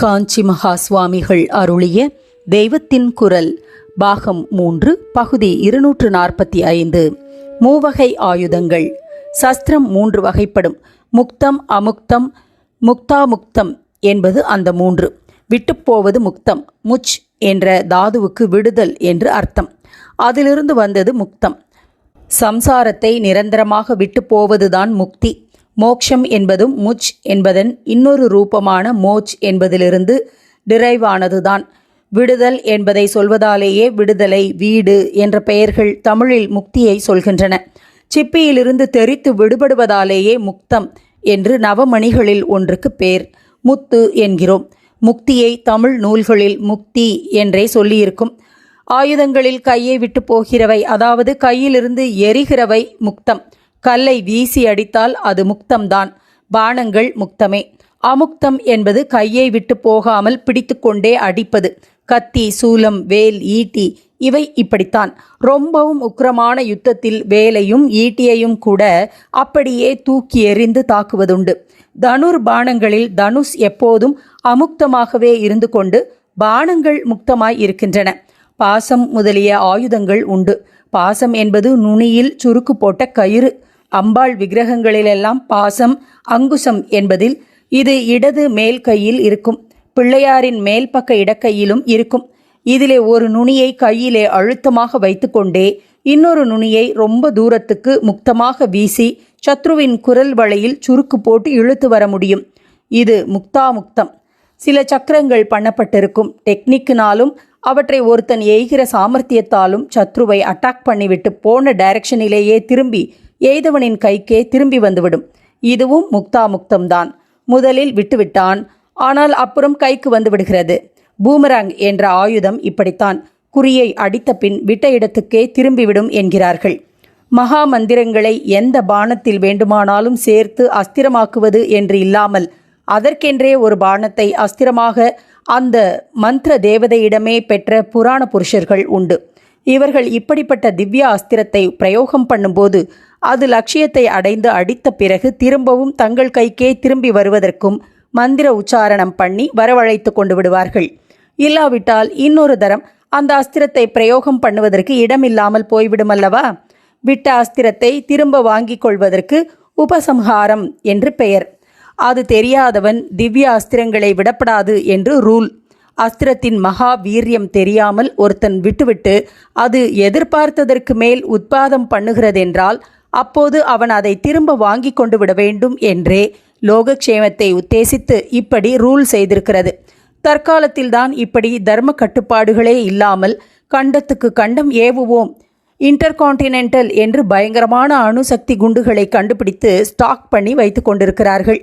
காஞ்சி மகா சுவாமிகள் அருளிய தெய்வத்தின் குரல் பாகம் மூன்று பகுதி இருநூற்று நாற்பத்தி ஐந்து. மூவகை ஆயுதங்கள். சஸ்திரம் மூன்று வகைப்படும். முக்தம் அமுக்தம் முக்தாமுக்தம் என்பது அந்த மூன்று. விட்டுப்போவது முக்தம் முச் என்ற தாதுவுக்கு விடுதல் என்று அர்த்தம். அதிலிருந்து வந்தது முக்தம். சம்சாரத்தை நிரந்தரமாக விட்டு போவதுதான் முக்தி. மோக்ஷம் என்பதும் முச் என்பதன் இன்னொரு ரூபமான மோச் என்பதிலிருந்து டிரைவ் ஆனதுதான் விடுதல் என்பதை சொல்வதாலேயே விடுதலை வீடு என்ற பெயர்கள் தமிழில் முக்தியை சொல்கின்றன. சிப்பியிலிருந்து தெரித்து விடுபடுவதாலேயே முக்தம் என்று நவமணிகளில் ஒன்றுக்கு பேர் முத்து என்கிறோம். முக்தியை தமிழ் நூல்களில் முக்தி என்றே சொல்லியிருக்கும். ஆயுதங்களில் கையை விட்டு போகிறவை அதாவது கையிலிருந்து எரிகிறவை முக்தம். கல்லை வீசி அடித்தால் அது முக்தம்தான். பானங்கள் முக்தமே. அமுக்தம் என்பது கையை விட்டு போகாமல் பிடித்துக்கொண்டே அடிப்பது. கத்தி சூலம் வேல் ஈட்டி இவை இப்படித்தான். ரொம்பவும் உக்கிரமான யுத்தத்தில் வேலையும் ஈட்டியையும் கூட அப்படியே தூக்கி எறிந்து தாக்குவதுண்டு. தனுர் பானங்களில் தனுஷ் எப்போதும் அமுக்தமாகவே இருந்து கொண்டு பானங்கள் முக்தமாய் இருக்கின்றன. பாசம் முதலிய ஆயுதங்கள் உண்டு. பாசம் என்பது நுனியில் சுருக்கு போட்ட கயிறு. அம்பாள் விக்கிரகங்களிலெல்லாம் பாசம் அங்குசம் என்பதில் இது இடது மேல் கையில் இருக்கும் பிள்ளையாரின் மேல் பக்க இடக்கையிலும் இருக்கும். இதிலே ஒரு நுனியை கையிலே அழுத்தமாக வைத்துக்கொண்டே இன்னொரு நுனியை ரொம்ப தூரத்துக்கு முக்தமாக வீசி சத்ருவின் குரல் வளையில் சுருக்கு போட்டு இழுத்து வர முடியும். இது முக்தாமுக்தம். சில சக்கரங்கள் பண்ணப்பட்டிருக்கும். டெக்னிக்கினாலும் அவற்றை ஒருத்தன் எய்கிற சாமர்த்தியத்தாலும் சத்ருவை அட்டாக் பண்ணிவிட்டு போன டைரக்ஷனிலேயே திரும்பி எய்தவனின் கைக்கே திரும்பி வந்துவிடும். இதுவும் முக்தா முக்தம்தான் முதலில் விட்டுவிட்டான். ஆனால் அப்புறம் கைக்கு வந்து விடுகிறது பூமராங் என்ற ஆயுதம் இப்படித்தான். குறியை அடித்த பின் விட்ட இடத்துக்கே திரும்பிவிடும் என்கிறார்கள். மகா மந்திரங்களை எந்த பானத்தில் வேண்டுமானாலும் சேர்த்து அஸ்திரமாக்குவது என்று இல்லாமல் அதற்கென்றே ஒரு பானத்தை அஸ்திரமாக அந்த மந்திர தேவதையிடமே பெற்ற புராண புருஷர்கள் உண்டு. இவர்கள் இப்படிப்பட்ட திவ்யா அஸ்திரத்தை பிரயோகம் பண்ணும்போது அது லட்சியத்தை அடைந்து அடித்த பிறகு திரும்பவும் தங்கள் கைக்கே திரும்பி வருவதற்கும் மந்திர உச்சாரணம் பண்ணி வரவழைத்து கொண்டு விடுவார்கள். இல்லாவிட்டால் இன்னொரு தரம் அந்த அஸ்திரத்தை பிரயோகம் பண்ணுவதற்கு இடமில்லாமல் போய்விடும் அல்லவா விட்ட அஸ்திரத்தை திரும்ப வாங்கிக் கொள்வதற்கு உபசம்ஹாரம் என்று பெயர். அது தெரியாதவன் திவ்ய அஸ்திரங்களை விடப்படாது என்று ரூல். அஸ்திரத்தின் மகா வீரியம் தெரியாமல் ஒருத்தன் விட்டுவிட்டு அது எதிர்பார்த்ததற்கு மேல் உத்பாதம் பண்ணுகிறதென்றால் அப்போது அவன் அதை திரும்ப வாங்கி கொண்டு விட வேண்டும் என்றே லோகக்ஷேமத்தை உத்தேசித்து இப்படி ரூல் செய்திருக்கிறது. தற்காலத்தில்தான் இப்படி தர்ம கட்டுப்பாடுகளே இல்லாமல் கண்டத்துக்கு கண்டம் ஏவுவோம். இன்டர்கான்டினென்டல் என்று பயங்கரமான அணுசக்தி குண்டுகளை கண்டுபிடித்து ஸ்டாக் பண்ணி வைத்து கொண்டிருக்கிறார்கள்.